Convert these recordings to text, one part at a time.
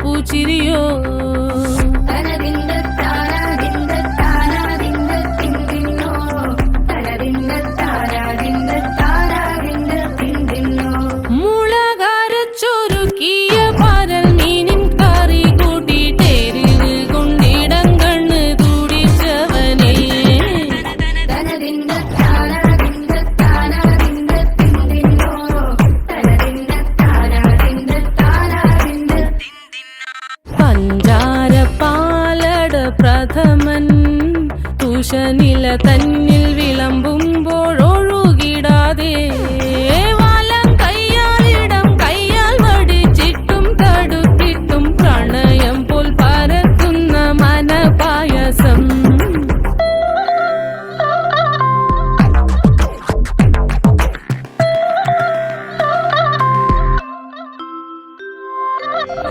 பூச்சிரியோ സഞ്ചാര പാലട പ്രഥമൻ തുഷനില തന്നെ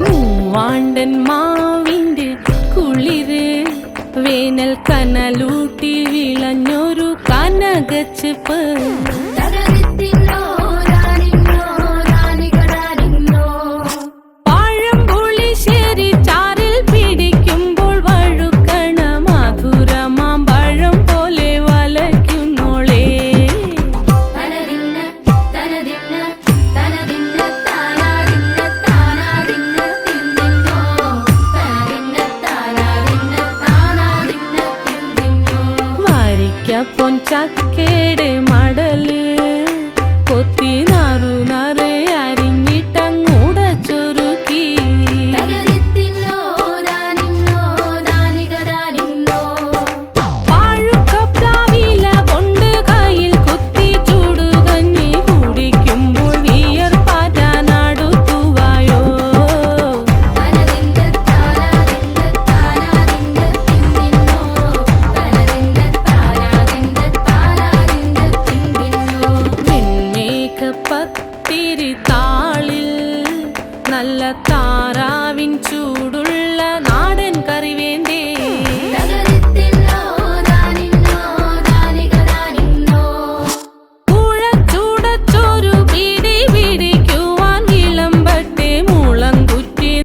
മൂവാണ്ടൻ മാവിന്റെ കുളിര് വേനൽ കനലൂട്ടി വിളഞ്ഞൊരു കനകച്ചെപ്പ്. పొంచక్కేడే మడలి நல்ல தாராவின் சூடுள்ள நாடன் கறிவேண்டே